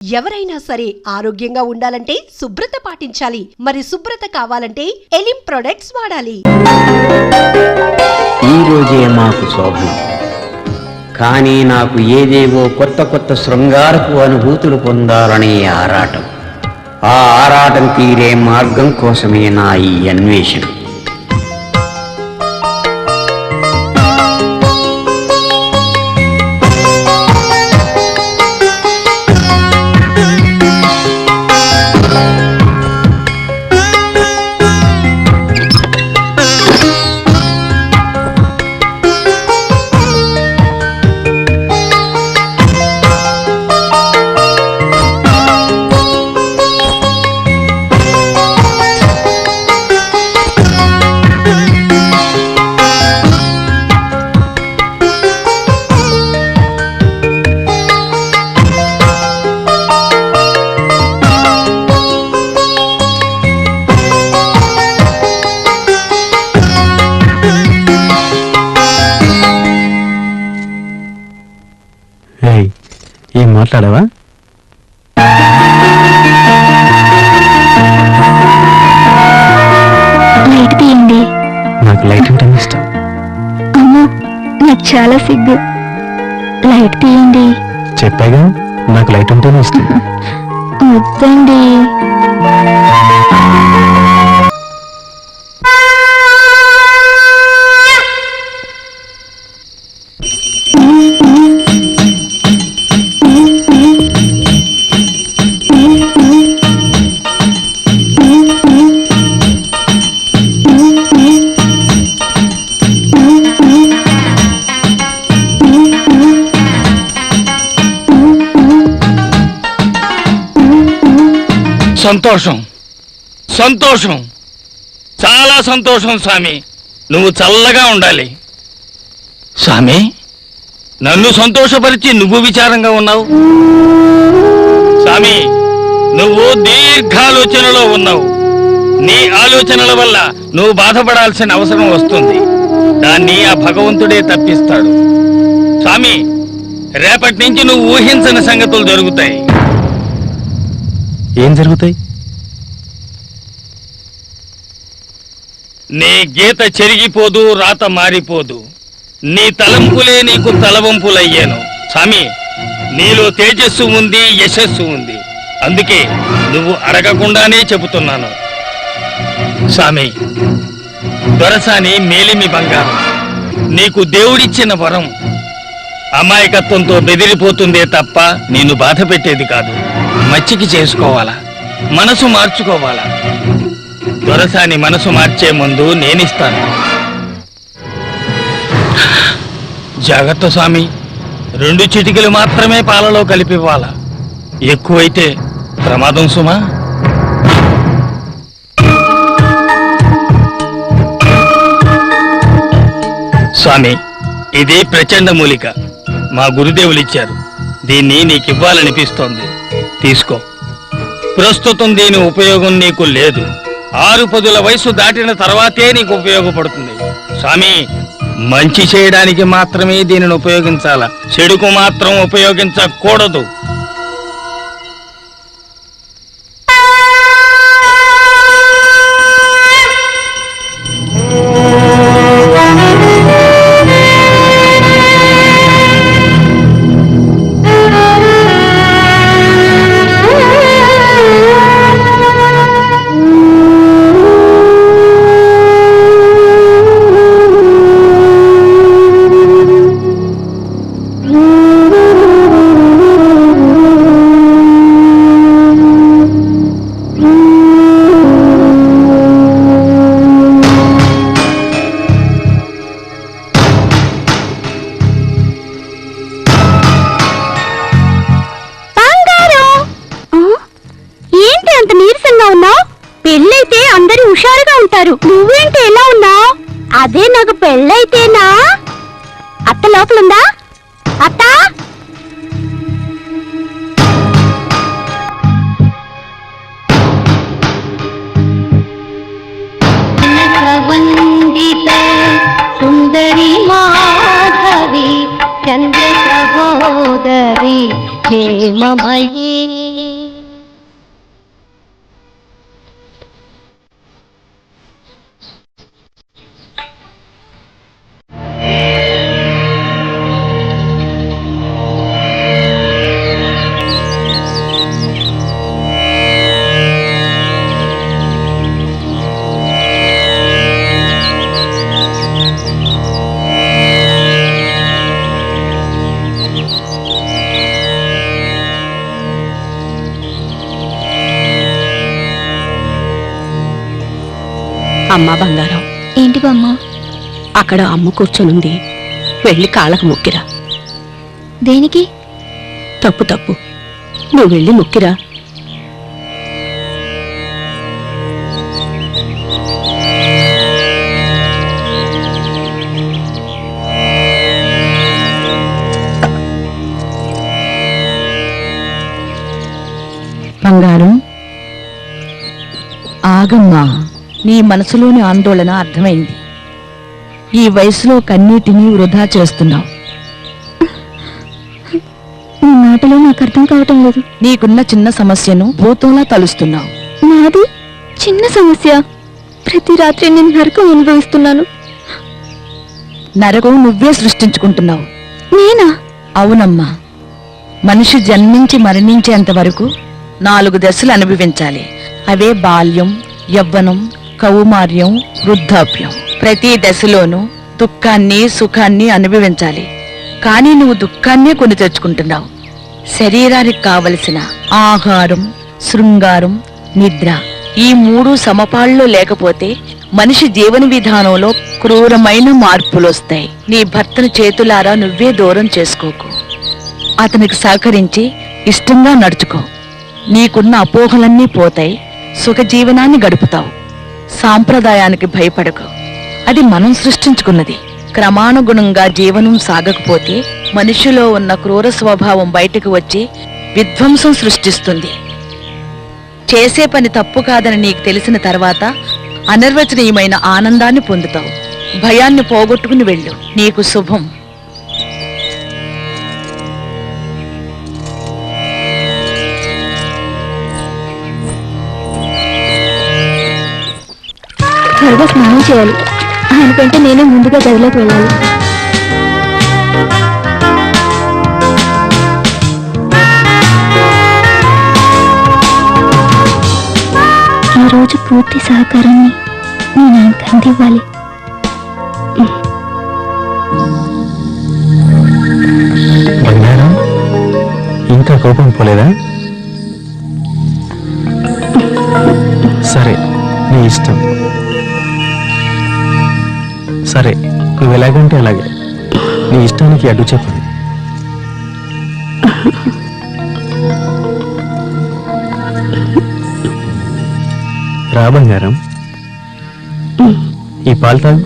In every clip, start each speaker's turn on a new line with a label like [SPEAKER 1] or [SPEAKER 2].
[SPEAKER 1] ఎవరైనా సరే ఆరోగ్యంగా ఉండాలంటే శుభ్రత పాటించాలి. మరి శుభ్రత కావాలంటే ఎలిం ప్రొడక్ట్స్ వాడాలి.
[SPEAKER 2] ఈ రోజే మాకు శోభం కానీ నాకు ఏదేవో కొత్త కొత్త శృంగారపు అనుభూతులు పొందాలనే ఆరాటం. ఆ ఆరాటం తీరే మార్గం కోసమే నా ఈ అన్వేషణ.
[SPEAKER 3] మాట్లాడావా?
[SPEAKER 4] లైట్ తీయండి.
[SPEAKER 3] నాకు లైట్ అంటే ఇష్టం.
[SPEAKER 4] అమ్మో నాకు చాలా సిగ్గు. లైట్ తీయండి.
[SPEAKER 3] చెప్పాగా నాకు లైట్ ఉంటేనే ఇష్టం
[SPEAKER 4] వద్దండి.
[SPEAKER 5] సంతోషం. సంతోషం. చాలా సంతోషం స్వామి. నువ్వు చల్లగా ఉండాలి. స్వామి? నన్ను సంతోషపరిచి నువ్వు విచారంగా ఉన్నావు? స్వామి నువ్వు దీర్ఘాలోచనలో ఉన్నావు. నీ ఆలోచనల వల్ల నువ్వు బాధపడాల్సిన అవసరం వస్తుంది. దాన్ని ఆ భగవంతుడే తప్పిస్తాడు. స్వామి రేపటి నుంచి నువ్వు ఊహించని సంగతులు జరుగుతాయి.
[SPEAKER 3] ఏం జరుగుతాయి?
[SPEAKER 5] నీ గీత చెరిగిపోదు రాత మారిపోదు. నీ తలంపులే నీకు తలవంపులయ్యాను. స్వామి నీలో తేజస్సు ఉంది యశస్సు ఉంది. అందుకే నువ్వు అడగకుండానే చెబుతున్నాను. స్వామి దొరసాని మేలిమి బంగారం. నీకు దేవుడిచ్చిన వరం. అమాయకత్వంతో బెదిరిపోతుందే తప్ప నిన్ను బాధ పెట్టేది కాదు. మచ్చికి చేసుకోవాలా? మనసు మార్చుకోవాలా? దొరసాని మనసు మార్చే ముందు నేనిస్తాను. జాగ్రత్త స్వామి. రెండు చిటికలు మాత్రమే పాలలో కలిపివ్వాలా? ఎక్కువైతే ప్రమాదం సుమా. స్వామి ఇది ప్రచండ మూలిక. మా గురుదేవులు ఇచ్చారు. దీన్ని నీకివ్వాలనిపిస్తోంది. తీసుకో. ప్రస్తుతం దీని ఉపయోగం నీకు లేదు. ఆరు పదుల వయసు దాటిన తర్వాతే నీకు ఉపయోగపడుతుంది. స్వామి మంచి చేయడానికి మాత్రమే దీనిని ఉపయోగించాల? చెడుకు మాత్రం ఉపయోగించకూడదు.
[SPEAKER 6] మాధవి చంద్ర
[SPEAKER 7] అమ్మా బంగారం.
[SPEAKER 4] ఏంటి బామ్మ?
[SPEAKER 7] అక్కడ అమ్మ కూర్చొనుంది. వెళ్ళి కాళ్ళకు మొక్కిరా.
[SPEAKER 4] దేనికి?
[SPEAKER 7] తప్పు తప్పు. నువ్వు వెళ్ళి మొక్కిరా.
[SPEAKER 8] బంగారం ఆగమ్మా. నీ మనసులోని ఆందోళన అర్థమైంది. ఈ వయసులో కన్నీటిని వృధా చేస్తున్నావు.
[SPEAKER 4] నీ మాటలు నాకు అర్థం కావటం లేదు.
[SPEAKER 8] నీకున్న చిన్న సమస్యను భూతంలా తలుస్తున్నావు.
[SPEAKER 4] నాది చిన్న సమస్య. ప్రతి రాత్రి నేను నరకం అనుభవిస్తున్నాను.
[SPEAKER 8] నరకం నువ్వే సృష్టించుకుంటున్నావు.
[SPEAKER 4] నేనా?
[SPEAKER 8] అవునమ్మా. మనిషి జన్మించి మరణించేంత వరకు నాలుగు దశలు అనుభవించాలి. అవే బాల్యం యవ్వనం కౌమార్యం వృద్ధాప్యం. ప్రతి దశలోనూ దుఃఖాన్ని సుఖాన్ని అనుభవించాలి. కానీ నువ్వు దుఃఖాన్నే కొని తెచ్చుకుంటున్నావు. శరీరానికి కావలసిన ఆహారం శృంగారం నిద్ర ఈ మూడు సమపాల్లో లేకపోతే మనిషి జీవన విధానంలో క్రూరమైన మార్పులొస్తాయి. నీ భర్తను చేతులారా నువ్వే దూరం చేసుకోకు. అతనికి సహకరించి ఇష్టంగా నడుచుకో. నీకున్న అపోహలన్నీ పోతాయి. సుఖ జీవనాన్ని గడుపుతావు. సాంప్రదాయానికి భయపడకు. అది మనం సృష్టించుకున్నది. క్రమానుగుణంగా జీవనం సాగకపోతే మనిషిలో ఉన్న క్రూర స్వభావం బయటకు వచ్చి విధ్వంసం సృష్టిస్తుంది. చేసే పని తప్పు కాదని నీకు తెలిసిన తర్వాత అనిర్వచనీయమైన ఆనందాన్ని పొందుతావు. భయాన్ని పోగొట్టుకుని వెళ్ళు. నీకు శుభం.
[SPEAKER 4] త్వరగా స్నానం చేయాలి. ఆయనకంటే నేనే ముందుగా గదిలోకి వెళ్ళాలి. ఈ రోజు పూర్తి సహకారాన్ని నేను ఆయనకు అందివ్వాలి.
[SPEAKER 3] ఇంకా కోపం పోలేదా? సరే నీ ఇష్టం. సరే నువ్వు ఎలాగంటే అలాగే. నీ ఇష్టానికి అడ్డు చెప్పను రా బంగారం. ఈ పాలు తాగు.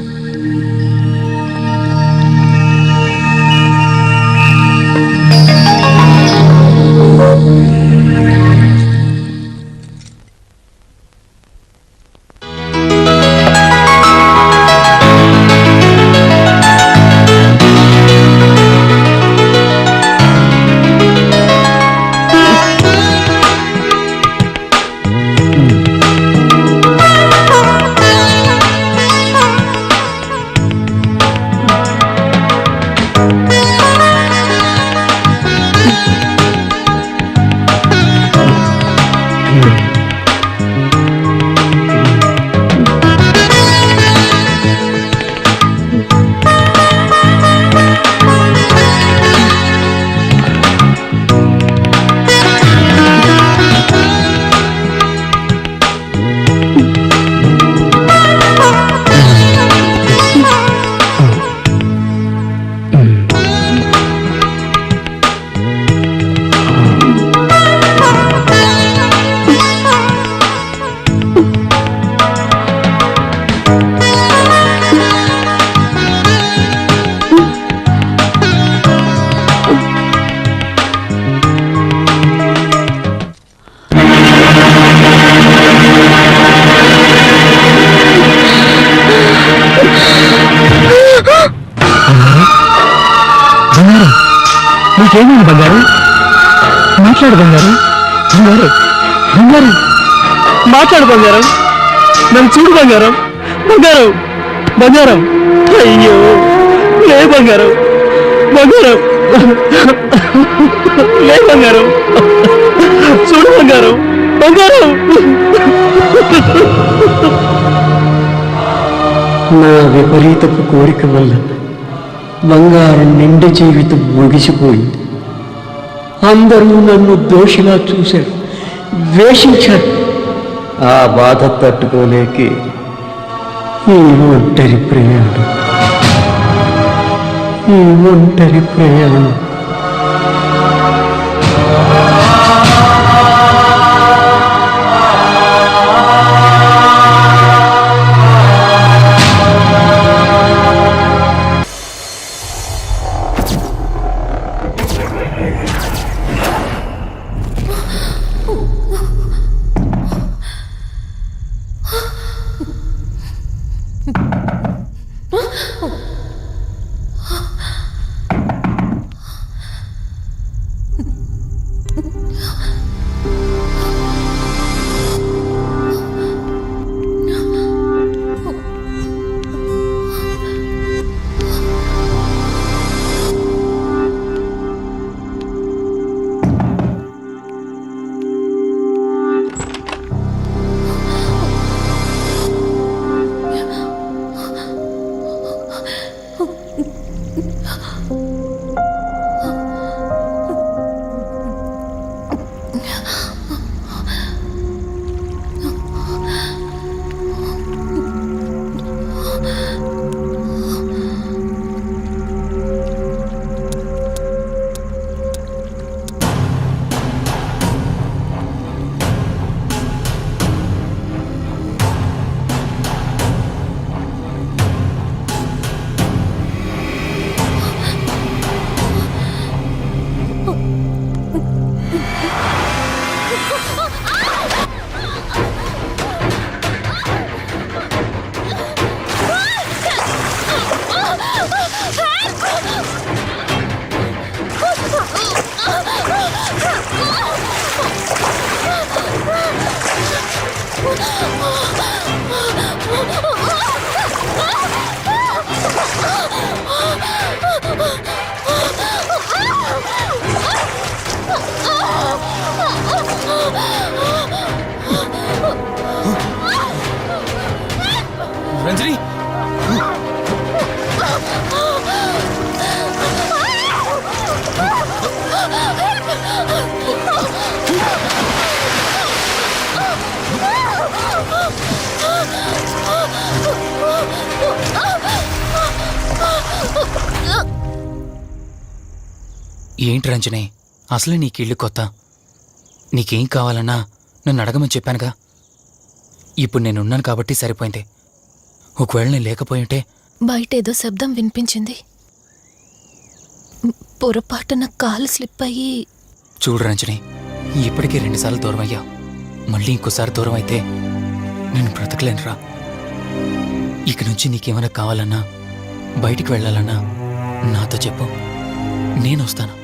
[SPEAKER 3] నీకేమైంది బంగారు. మాట్లాడు బంగారు. బంగారు బంగారు. మాట్లాడు బంగారం. నన్ను చూడు బంగారం. బంగారం బంగారం. అయ్యో లే బంగారం. బంగారం. లే బంగారం. చూడు బంగారం. బంగారం.
[SPEAKER 2] నా విపరీతపు కోరిక వల్ల బంగారం నిండు జీవితం ముగిసిపోయింది. అందరూ నన్ను దోషిగా చూశారు. ద్వేషించారు ఆ బాధ తట్టుకోలేకి ఈ ఒంటరి ప్రయాణం. ఈ ఒంటరి ప్రయాణం.
[SPEAKER 9] ఏంటి రంజని? అసలే నీకు ఇల్లు కొత్త. నీకేం కావాలన్నా నన్ను అడగమని చెప్పానుగా. ఇప్పుడు నేనున్నాను కాబట్టి సరిపోయింది. ఒకవేళ నేను లేకపోయి ఉంటే
[SPEAKER 10] బయట ఏదో శబ్దం వినిపించింది. పొరపాటున కాలు స్లిప్ అయ్యి
[SPEAKER 9] చూడు రంజని ఇప్పటికే రెండుసార్లు దూరం అయ్యా మళ్ళీ ఇంకోసారి దూరం అయితే నేను బ్రతకలేనురా. ఇక నుంచి నీకేమైనా కావాలన్నా బయటికి వెళ్ళాలన్నా నాతో చెప్పు. నేను వస్తాను.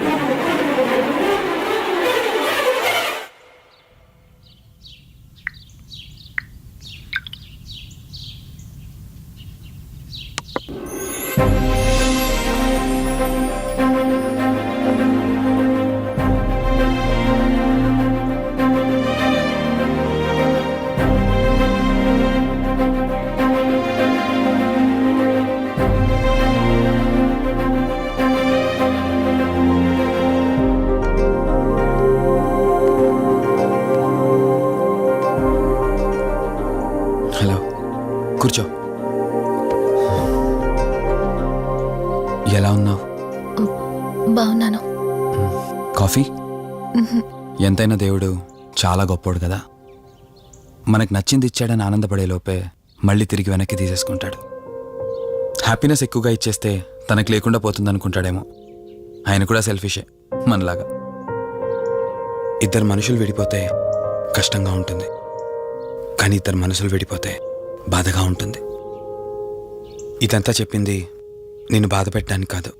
[SPEAKER 3] కూర్చో. ఎలా ఉన్నావు?
[SPEAKER 10] బాగున్నాను.
[SPEAKER 3] కాఫీ? ఎంతైనా దేవుడు చాలా గొప్పోడు కదా. మనకు నచ్చింది ఇచ్చాడని ఆనందపడే లోపే మళ్ళీ తిరిగి వెనక్కి తీసేసుకుంటాడు. హ్యాపీనెస్ ఎక్కువగా ఇచ్చేస్తే తనకు లేకుండా పోతుంది అనుకుంటాడేమో ఆయన కూడా సెల్ఫిషే మనలాగా. ఇద్దరు మనుషులు విడిపోతే కష్టంగా ఉంటుంది. కానీ ఇద్దరు మనసులు విడిపోతే బాధగా ఉంటుంది. ఇదంతా చెప్పింది నిన్ను బాధ పెట్టడానికి కాదు.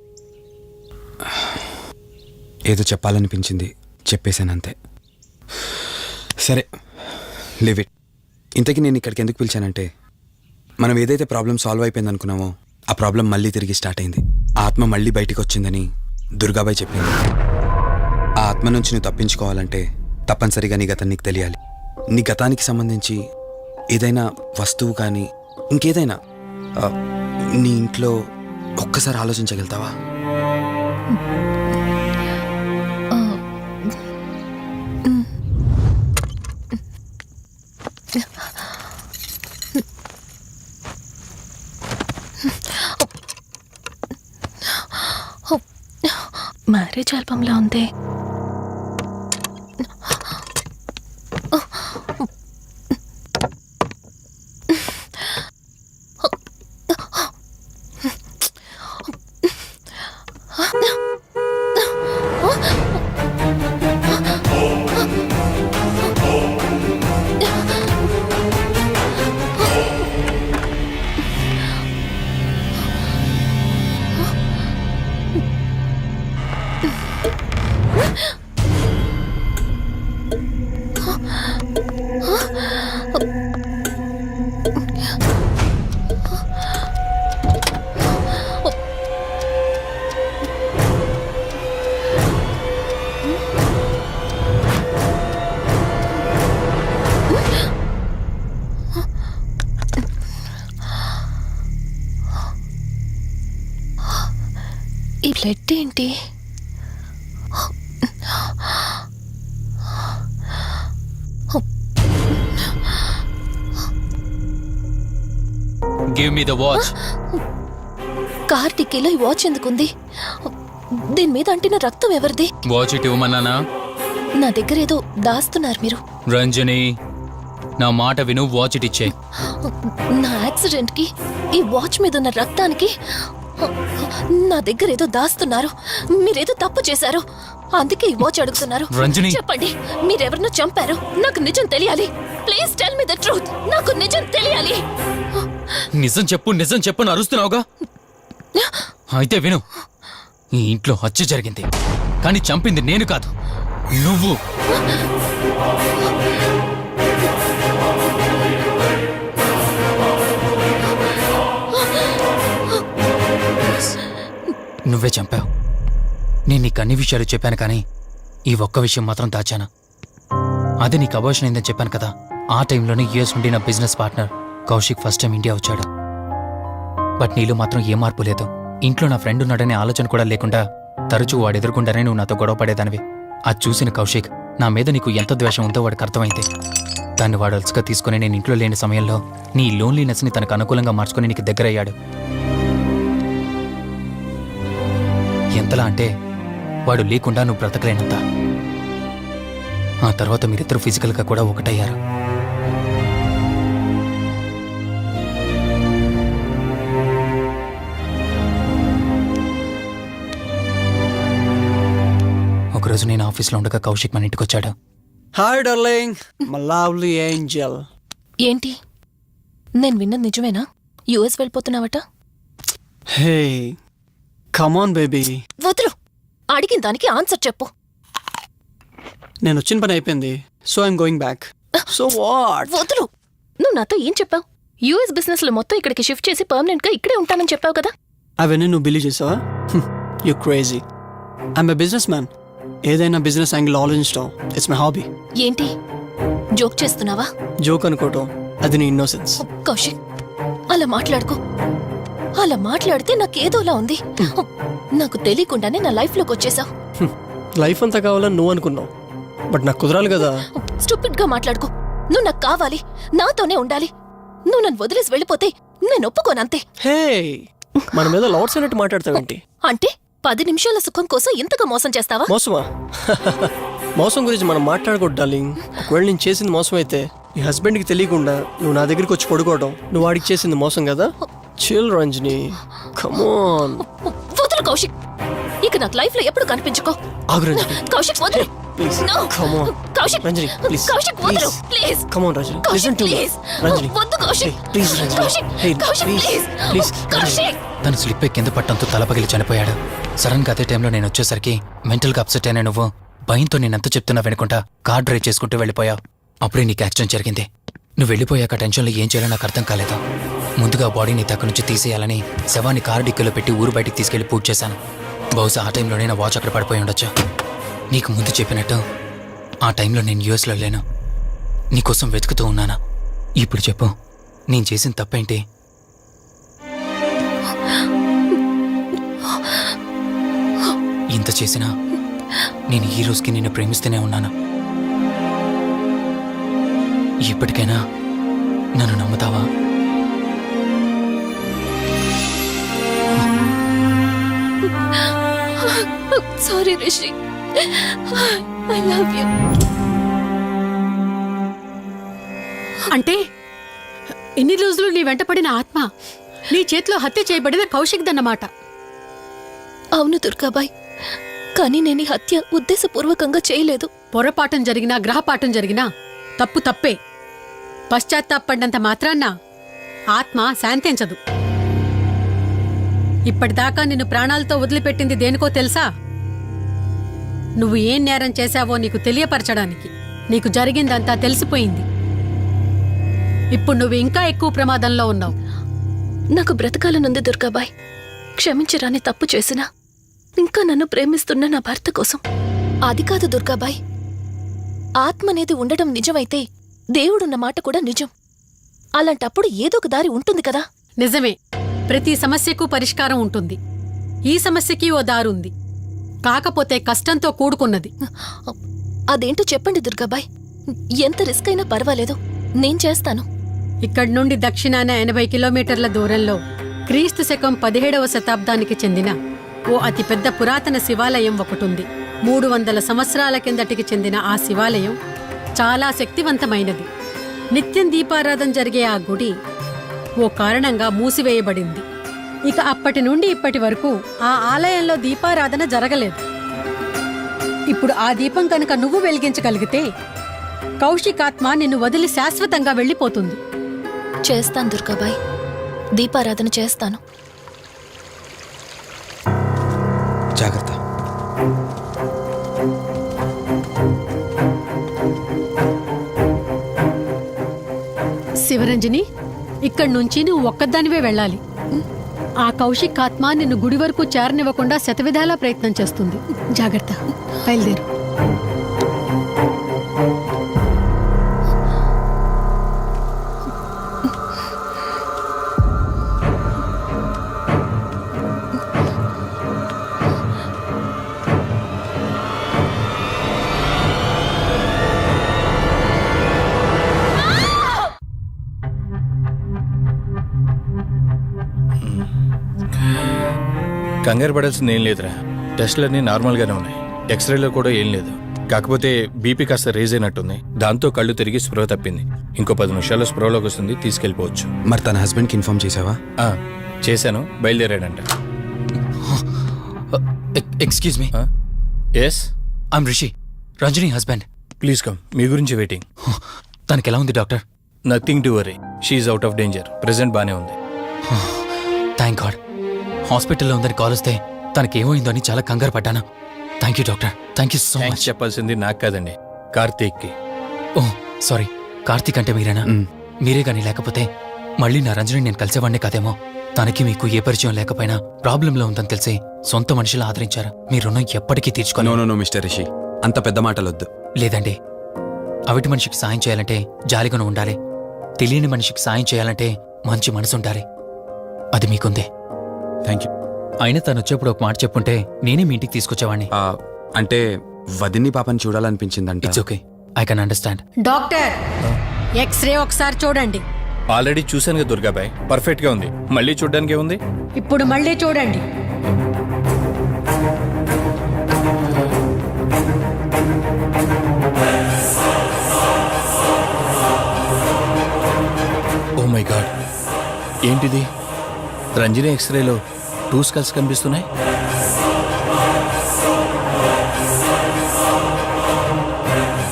[SPEAKER 3] ఏదో చెప్పాలనిపించింది చెప్పేశానంతే. సరే లివ్ ఇట్ ఇంతకీ నేను ఇక్కడికి ఎందుకు పిలిచానంటే మనం ఏదైతే ప్రాబ్లం సాల్వ్ అయిపోయింది అనుకున్నామో ఆ ప్రాబ్లం మళ్ళీ తిరిగి స్టార్ట్ అయింది. ఆత్మ మళ్ళీ బయటికి వచ్చిందని దుర్గాబాయ్ చెప్పింది. ఆ ఆత్మ నుంచి నువ్వు తప్పించుకోవాలంటే తప్పనిసరిగా నీ గతం నీకు తెలియాలి. నీ గతానికి సంబంధించి ఏదైనా వస్తువు కానీ ఇంకేదైనా నీ ఇంట్లో ఒక్కసారి ఆలోచించగలుగుతావా?
[SPEAKER 10] మ్యారేజ్ ఆల్బంలో ఉంది.
[SPEAKER 9] Give me the watch
[SPEAKER 10] car టిక్కీలో ఈ వాచ్ ఎందుకుంది? దీని మీద అంటిన రక్తం ఎవరిది?
[SPEAKER 9] వాచ్ ఇటు ఇవ్వమన్నానా?
[SPEAKER 10] నా దగ్గర ఏదో దాస్తున్నారు మీరు.
[SPEAKER 9] రంజని నా మాట విను వాచ్ ఇటు ఇచ్చే.
[SPEAKER 10] నా యాక్సిడెంట్కి ఈ వాచ్ మీద ఉన్న రక్తానికి నా దగ్గర ఏదో దాస్తున్నారు. మీరేదో తప్పు చేశారు. అందుకే ఈ వాచ్ అడుగుతున్నారు.
[SPEAKER 9] రంజని.
[SPEAKER 10] చెప్పండి మీరెవరినో చంపారు? నాకు నిజం తెలియాలి. Please tell me the truth నాకు నిజం తెలియాలి.
[SPEAKER 9] నిజం చెప్పు నిజం చెప్పు అని అరుస్తున్నావుగా? అయితే విను ఈ ఇంట్లో హత్య జరిగింది. కానీ చంపింది నేను కాదు నువ్వు. నువ్వే చంపావు. నేను నీకు అన్ని విషయాలు చెప్పాను కానీ ఈ ఒక్క విషయం మాత్రం దాచాను. అది నీకు అబోషన్ అయిందని చెప్పాను కదా ఆ టైంలోనే యుఎస్ నుండి నా business partner Kaushik first time India వచ్చాడు. బట్ నీలో మాత్రం ఏ మార్పు లేదు. ఇంట్లో నా ఫ్రెండ్ ఉన్నాడనే ఆలోచన కూడా లేకుండా తరచూ వాడు ఎదుర్కొంటానే నువ్వు నాతో గొడవ పడేదానివి. అది చూసిన కౌశిక్ నా మీద నీకు ఎంత ద్వేషం ఉందో వాడికి అర్థమైంది. దాన్ని వాడు అలసుగా తీసుకుని నేను ఇంట్లో లేని సమయంలో నీ లోన్లీనెస్ని తనకు అనుకూలంగా మార్చుకుని నీకు దగ్గరయ్యాడు. ఎంతలా అంటే వాడు లేకుండా నువ్వు బ్రతకలేనంత. ఆ తర్వాత మీరిద్దరు ఫిజికల్గా కూడా ఒకటయ్యారు. ఒకరోజు నేను ఆఫీస్లో ఉండగా కౌశిక్ మన ఇంటికి వచ్చాడు.
[SPEAKER 11] Hi darling my lovely angel
[SPEAKER 10] ఏంటి? నేను విన్నది నిజమేనా? యుఎస్ వెళ్ళిపోతున్నావట?
[SPEAKER 11] హే కమ్ ఆన్ బేబీ
[SPEAKER 10] వదులు. అడిగిన దానికి ఆన్సర్ చెప్పు.
[SPEAKER 11] నేను వచ్చిన పని అయిపోయింది. So I'm going back so what
[SPEAKER 10] వదులు. నువ్వు నాతో ఏం చెప్పావు? యుఎస్ బిజినెస్లో మొత్తం ఇక్కడికి షిఫ్ట్ చేసి పర్మనెంట్గా ఇక్కడే ఉంటానని చెప్పావు కదా?
[SPEAKER 11] అవన్నీ నువ్వు బిలీవ్ చేసావా? You crazy I'm a businessman ఏదైనా బిజినెస్ యాంగిల్ ఆలోచించడం ఇట్స్ మై హాబీ
[SPEAKER 10] ఏంటి? జోక్ చేస్తున్నావా?
[SPEAKER 11] జోక్ అనుకోవటం అది నీ ఇన్నోసెన్స్
[SPEAKER 10] కౌశిక్ అలా మాట్లాడుకో. అలా మాట్లాడితే నాకేదోలా ఉంది. నాకు తెలియకుండానే నా లైఫ్లోకి వచ్చేసావు.
[SPEAKER 11] లైఫ్ అంతా కావాలని నువ్వు అనుకున్నావు. బట్ నాకు కుదరాలి కదా.
[SPEAKER 10] స్టూపిడ్గా మాట్లాడుకో. నువ్వు నాకు కావాలి. నాతోనే ఉండాలి. నువ్వు నన్ను వదిలేసి వెళ్ళిపోతే నేను ఒప్పుకోనంతే
[SPEAKER 11] హే! మన మీద లవర్స్ అన్నట్టు మాట్లాడతావేంటి?
[SPEAKER 10] అంటే? పది నిమిషాల సుఖం కోసం ఇంతగా మోసం చేస్తావా?
[SPEAKER 11] మోసమా? మోసం గురించి మనం మాట్లాడకూడదు డార్లింగ్. ఒకవేళ నేను చేసింది మోసం అయితే నీ హస్బెండ్కి తెలియకుండా నువ్వు నా దగ్గరికి వచ్చి పడుకోవడం నువ్వు వాడికి చేసింది మోసం కదా? చిల్ రంజని. కమోన్
[SPEAKER 10] వదులు కౌశిక్? ఇక నాకు లైఫ్లో ఎప్పుడు కనిపించుకో?
[SPEAKER 11] ఆగు రంజని.
[SPEAKER 10] కౌశిక్ వదులు.
[SPEAKER 11] Please
[SPEAKER 10] No.
[SPEAKER 11] Come on
[SPEAKER 10] Kaushik
[SPEAKER 11] Ranjani please
[SPEAKER 10] Kaushik వదులు. Please
[SPEAKER 11] come on Ranjani.
[SPEAKER 10] Kaushik,
[SPEAKER 11] listen to me
[SPEAKER 10] please.
[SPEAKER 11] Ranjani.
[SPEAKER 10] వద్దు, Kaushik.
[SPEAKER 11] Please Ranjani.
[SPEAKER 10] Kaushik,
[SPEAKER 11] hey
[SPEAKER 10] Kaushik,
[SPEAKER 11] please
[SPEAKER 10] please.
[SPEAKER 11] Please
[SPEAKER 10] Kaushik.
[SPEAKER 9] తను స్లిప్ కింద పట్టంతో తల పగిలి చనిపోయాడు. సడన్గా అదే టైంలో నేను వచ్చేసరికి మెంటల్గా అప్సెట్ అయిన నువ్వు భయంతో నేనెంత చెప్తున్నా వెనుకుంటా కార్ డ్రైవ్ చేసుకుంటూ వెళ్ళిపోయావు. అప్పుడే నీకు యాక్సిడెంట్ జరిగింది. నువ్వు వెళ్ళిపోయాక టెన్షన్లో ఏం చేయాలో నాకు అర్థం కాలేదు. ముందుగా బాడీని తక్క నుంచి తీసేయాలని శవాన్ని కారు డిక్కీలో పెట్టి ఊరు బయటికి తీసుకెళ్ళి పూజ చేశాను. బహుశా ఆ టైంలోనే నా వాచ్ అక్కడ పడిపోయి ఉండొచ్చు. నీకు ముందు చెప్పినట్టు ఆ టైంలో నేను యుఎస్లో లేను. నీకోసం వెతుకుతూ ఉన్నానా. ఇప్పుడు చెప్పు నేను చేసిన తప్పేంటి? ఇంత చేసినా నేను ఈ రోజుకి నిన్ను ప్రేమిస్తూనే ఉన్నాను. ఇప్పటికైనా నన్ను నమ్ముతావా?
[SPEAKER 10] Sorry Rishi I love you
[SPEAKER 7] అంటే ఇన్ని రోజులు నీ వెంటపడిన ఆత్మ నీ చేతిలో హత్య చేయబడిన కౌశిక్ దన్నమాట.
[SPEAKER 10] అవును దుర్గాబాయ్. కానీ నేను ఈ హత్య ఉద్దేశపూర్వకంగా చేయలేదు.
[SPEAKER 7] పొరపాఠం జరిగినా గ్రహపాఠం జరిగినా తప్పు తప్పే. పశ్చాత్తాపడినంత మాత్రాన్న ఆత్మ శాంతించదు. ఇప్పటిదాకా నిన్ను ప్రాణాలతో వదిలిపెట్టింది దేనికో తెలుసా? నువ్వు ఏం నేరం చేశావో నీకు తెలియపరచడానికి నీకు జరిగిందంతా తెలిసిపోయింది. ఇప్పుడు నువ్వు ఇంకా ఎక్కువ ప్రమాదంలో ఉన్నావు.
[SPEAKER 10] నాకు బ్రతకాలనుంది దుర్గాబాయ్ క్షమించరాని తప్పు చేసినా ఇంకా నన్ను ప్రేమిస్తున్న నా భర్త కోసం. అది కాదు దుర్గాబాయ్ ఆత్మ అనేది ఉండడం నిజమైతే దేవుడున్న మాట కూడా నిజం. అలాంటప్పుడు ఏదో ఒక దారి ఉంటుంది కదా?
[SPEAKER 7] నిజమే. ప్రతి సమస్యకు పరిష్కారం ఉంటుంది. ఈ సమస్యకి ఓ దారుంది. కాకపోతే కష్టంతో కూడుకున్నది.
[SPEAKER 10] అదేంటో చెప్పండి దుర్గాబాయ్. ఎంత రిస్క్ అయినా పర్వాలేదు. నేను చేస్తాను.
[SPEAKER 7] ఇక్కడి నుండి దక్షిణాన ఎనభై కిలోమీటర్ల దూరంలో క్రీస్తు శకం పదిహేడవ శతాబ్దానికి చెందిన ఓ అతిపెద్ద పురాతన శివాలయం ఒకటుంది. మూడు వందల సంవత్సరాల కిందటికి చెందిన ఆ శివాలయం చాలా శక్తివంతమైనది. నిత్యం దీపారాధన జరిగే ఆ గుడి ఓ కారణంగా మూసివేయబడింది. ఇక అప్పటి నుండి ఇప్పటి వరకు ఆ ఆలయంలో దీపారాధన జరగలేదు. ఇప్పుడు ఆ దీపం కనుక నువ్వు వెలిగించగలిగితే కౌశికాత్మ నిన్ను వదిలి శాశ్వతంగా వెళ్ళిపోతుంది.
[SPEAKER 10] చేస్తాను దుర్గాబాయ్. దీపారాధన చేస్తాను.
[SPEAKER 3] జాగ్రత్త.
[SPEAKER 7] శివరంజని ఇక్కడి నుంచి నువ్వు ఒక్కదానివే వెళ్ళాలి. ఆ కౌశిక్ ఆత్మ నిన్ను గుడి వరకు చేరనివ్వకుండా శతవిధాలా ప్రయత్నం చేస్తుంది. జాగ్రత్త. బయలుదేరు.
[SPEAKER 12] కంగారు పడాల్సింది ఏం లేదురా. టెస్టులన్నీ నార్మల్గానే ఉన్నాయి. ఎక్స్రేలో కూడా ఏం లేదు. కాకపోతే బీపీ కాస్త రేజ్ అయినట్టుంది. దాంతో కళ్ళు తిరిగి స్పృహ తప్పింది. ఇంకో పది నిమిషాల్లో స్పృహలోకి వస్తుంది తీసుకెళ్ళిపోవచ్చు.
[SPEAKER 3] మరి తన హస్బెండ్కి ఇన్ఫార్మ్ చేసావా?
[SPEAKER 12] ఆ, చేశాను. బయలుదేరాడంట.
[SPEAKER 9] Excuse me.
[SPEAKER 12] Yes
[SPEAKER 9] I'm Rishi. Ranjani husband.
[SPEAKER 12] Please come మీ గురించి వెయిటింగ్
[SPEAKER 9] తనకి ఎలా ఉంది doctor
[SPEAKER 12] nothing to worry she's out of danger present బానే ఉంది.
[SPEAKER 9] థ్యాంక్ గాడ్ హాస్పిటల్లో ఉందని కాల్ వస్తే తనకి ఏమైందో అని చాలా కంగారు పడ్డాను. Thank you doctor thank you
[SPEAKER 12] so
[SPEAKER 9] much
[SPEAKER 12] చెప్పాల్సింది నాకు కాదండి కార్తీక్కి.
[SPEAKER 9] ఓ సారీ కార్తీక్ అంటే మీరేనా? మీరే కానీ లేకపోతే మళ్ళీ నా రంజని నేను కలిసేవాడినే కాదేమో? తనకి మీకు ఏ పరిచయం లేకపోయినా ప్రాబ్లంలో ఉందని తెలిసి సొంత మనుషులు ఆదరించారు. మీ రుణం ఎప్పటికీ తీర్చుకోను
[SPEAKER 3] నో మిస్టర్ రిషి. అంత పెద్ద మాటలొద్దు.
[SPEAKER 9] లేదండి. అవిటి మనిషికి సాయం చేయాలంటే జాలిగుణం ఉండాలి. తెలియని మనిషికి సాయం చేయాలంటే మంచి మనసు ఉండాలి అది మీకుందే.
[SPEAKER 3] థ్యాంక్ యూ
[SPEAKER 9] అయినా తను వచ్చేప్పుడు ఒక మాట చెప్పుంటే నేనే మీ ఇంటికి తీసుకొచ్చేవాడిని
[SPEAKER 3] అంటే వదిన్ని పాపని చూడాలనిపించిందంట.
[SPEAKER 9] It's okay I can understand
[SPEAKER 7] doctor X-ray ఒకసారి చూడండి.
[SPEAKER 12] ఆల్రెడీ చూశాను కదా దుర్గాబాయ్. పర్ఫెక్ట్గా ఉంది. మళ్ళీ చూడడానికి ఏముంది?
[SPEAKER 7] ఇప్పుడు మళ్ళీ చూడండి.
[SPEAKER 12] ఓ మై గాడ్ ఏంటిది? రంజని ఎక్స్రేలో టూ స్కల్స్ కనిపిస్తున్నాయి.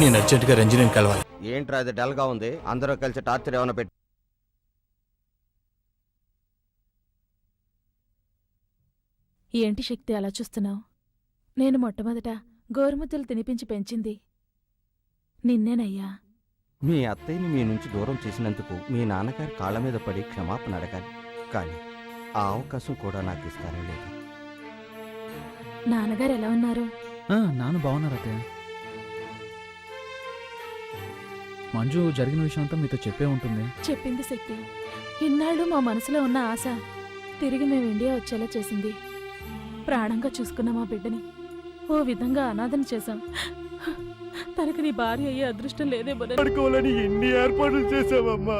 [SPEAKER 12] నేను అర్జెంటుగా రంజనిని కలవాలి.
[SPEAKER 2] ఏంట్రా అది డల్గా ఉంది? అందరూ కలిసి టార్చర్ ఏమైనా పెట్టి
[SPEAKER 13] ఏంటి శక్తి అలా చూస్తున్నావు? నేను మొట్టమొదట గోరుముద్దలు తినిపించి పెంచింది. నిన్నేనయ్యా.
[SPEAKER 2] మీ అత్తయ్యని మీ నుంచి దూరం చేసినందుకు మీ నాన్నగారి కాళ్ళ మీద పడి క్షమాపణ అడగాలి. కానీ ఆ అవకాశం కూడా నాకు ఇస్తారో లేదు.
[SPEAKER 13] నాన్నగారు ఎలా ఉన్నారు?
[SPEAKER 14] నాన్న బాగున్నారు అత్తయ్య. మంజు జరిగిన విషయం అంతా మీతో చెప్పే ఉంటుంది.
[SPEAKER 13] చెప్పింది శక్తి. ఇన్నాళ్ళు మా మనసులో ఉన్న ఆశ తిరిగి మేము ఇండియా వచ్చేలా చేసింది. ప్రాణంగా చూసుకున్న మా బిడ్డని ఓ విధంగా అనాథన చేశాం. తనకు నీ భార్య అయ్యే అదృష్టం లేదేమో
[SPEAKER 14] పడుకోవాలని ఎన్ని ఏర్పాట్లు చేసావమ్మా